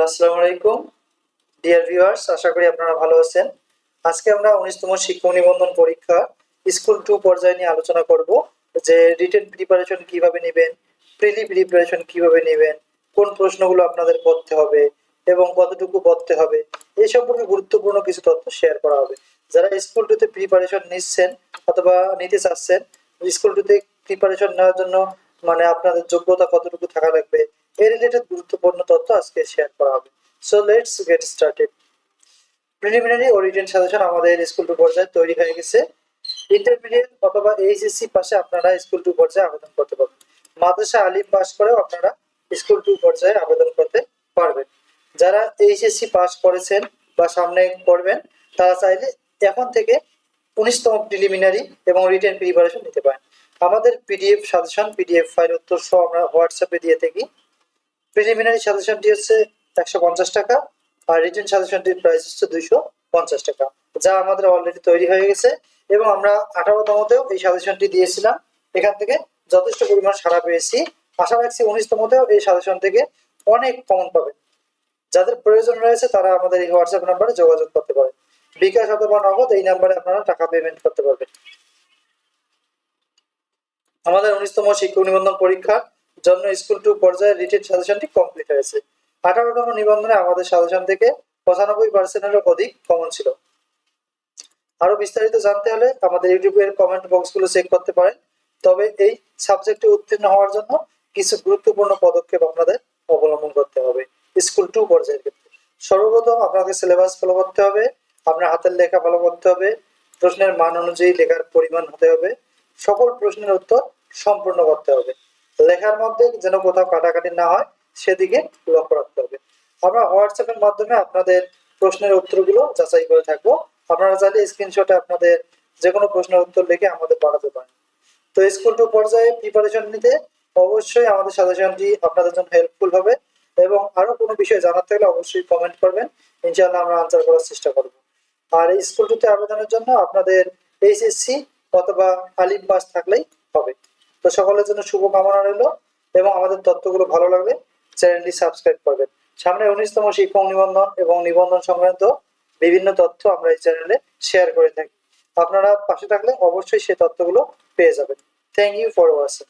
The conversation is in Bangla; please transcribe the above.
আসসালামু আলাইকুম। ডিয়ার ভিউয়ার্স আশা করি আপনারা ভালো আছেন। আজকে আমরা উনিশতম শিক্ষক নিবন্ধন পরীক্ষা স্কুল টু পর্যায়ে নিয়ে আলোচনা করব, যে রিটেন প্রিপারেশন কীভাবে নেবেন প্রিলি প্রিপারেশন কীভাবে নেবেন, কোন প্রশ্নগুলো আপনাদের পড়তে হবে, এবং কতটুকু পড়তে হবে, এই সম্পর্কে গুরুত্বপূর্ণ কিছু তথ্য শেয়ার করা হবে। যারা স্কুল টুতে প্রিপারেশন নিচ্ছেন অথবা নিতে চাচ্ছেন, স্কুল টুতে প্রিপারেশন নেওয়ার জন্য মানে আপনাদের যোগ্যতা কতটুকু থাকা লাগবে এই রিলেটেড গুরুত্বপূর্ণ তথ্য আজকে শেয়ার করা হবে। So let's get started preliminary O written suggestion আমাদের স্কুল টু পর্যায়ে তৈরি হয়ে গেছে। ইন্টারমিডিয়েট অথবা এইচএসসি পাশে আপনারা স্কুল টু পর্যায়ে আবেদন করতে পারবেন। মাদ্রাসা আলিম পাস করেও আপনারা স্কুল টু পর্যায়ে আবেদন করতে পারবেন। যারা এইচএসসি পাস করেছেন বা সামনে করবেন তারা চাইলে এখন থেকে উনিশতম প্রিলিমিনারি এবং রিটেন প্রিপারেশন নিতে পারেন। আমাদের পিডিএফ সাজেশন পিডিএফ ফাইল উত্তর সহ আমরা হোয়াটসঅ্যাপে দিয়ে থাকি। প্রিলিমিনারি সাজেশনটি হচ্ছে একশো পঞ্চাশ টাকা আর রিটেন সাজেশনটির প্রাইস হচ্ছে দুইশো পঞ্চাশ টাকা, যা আমাদের অলরেডি তৈরি হয়ে গেছে এবং আমরা আঠারোতমতেও এই সাজেশনটি দিয়েছিলাম। এখান থেকে যথেষ্ট পরিমাণ সাড়া পেয়েছি। আশা রাখছি উনিশতমতেও এই সাজেশন থেকে অনেক কমন পাবেন। যাদের প্রয়োজন রয়েছে তারা আমাদের এই হোয়াটসঅ্যাপ নাম্বারে যোগাযোগ করতে পারেন। বিকাশ অথবা নগদ এই নাম্বারে আপনারা টাকা পেমেন্ট করতে পারবেন। আমাদের উনিশতম শিক্ষক নিবন্ধন পরীক্ষার জন্য স্কুল টু পর্যায়ে রিটেন সাজেশনটি কমপ্লিট হয়েছে। আঠারোতম নিবন্ধনে আমাদের সাজেশন থেকে পঁচানব্বই পার্সেন্টেরও অধিক কমন ছিল। আরও বিস্তারিত জানতে হলে আমাদের ইউটিউবের কমেন্ট বক্সগুলো চেক করতে পারেন। তবে এই সাবজেক্টে উত্তীর্ণ হওয়ার জন্য কিছু গুরুত্বপূর্ণ পদক্ষেপ আপনাদের অবলম্বন করতে হবে স্কুল টু পর্যায়ের ক্ষেত্রে। সর্বপ্রথম আপনাকে সিলেবাস ফলো করতে হবে, আপনার হাতের লেখা ফলো করতে হবে, প্রশ্নের মান অনুযায়ী লেখার পরিমাণ হতে হবে, সকল প্রশ্নের উত্তর সম্পূর্ণ করতে হবে। লেখার মধ্যে যেন কোথাও কাটাকাটি না হয়, সেদিকে লক্ষ্য রাখতে হবে। আমরা হোয়াটসঅ্যাপের মাধ্যমে আপনাদের প্রশ্নের উত্তরগুলো যাচাই করে থাকব। আপনারা চাইলে স্ক্রিনশটে আপনাদের যে কোনো প্রশ্নের উত্তর লিখে আমাদের পাঠাতে পারেন। তো স্কুল টু পর্যায়ে প্রিপারেশন নিতে অবশ্যই আমাদের সাজেশনটি আপনাদের জন্য হেল্পফুল হবে এবং আরও কোনো বিষয় জানার থাকলে অবশ্যই কমেন্ট করবেন। ইনশাআল্লাহ আমরা আনসার করার চেষ্টা করব। আর এই স্কুল টুতে আবেদনের জন্য আপনাদের এইচএসসি অথবা আলিম পাস থাকলেই হবে। তো সকলের জন্য শুভকামনা রইল এবং আমাদের তথ্যগুলো ভালো লাগবে চ্যানেলটি সাবস্ক্রাইব করবেন। সামনে উনিশতম শিক্ষক নিবন্ধন এবং নিবন্ধন সংক্রান্ত বিভিন্ন তথ্য আমরা এই চ্যানেলে শেয়ার করে থাকি। আপনারা পাশে থাকলে অবশ্যই সেই তথ্যগুলো পেয়ে যাবেন। Thank you for watching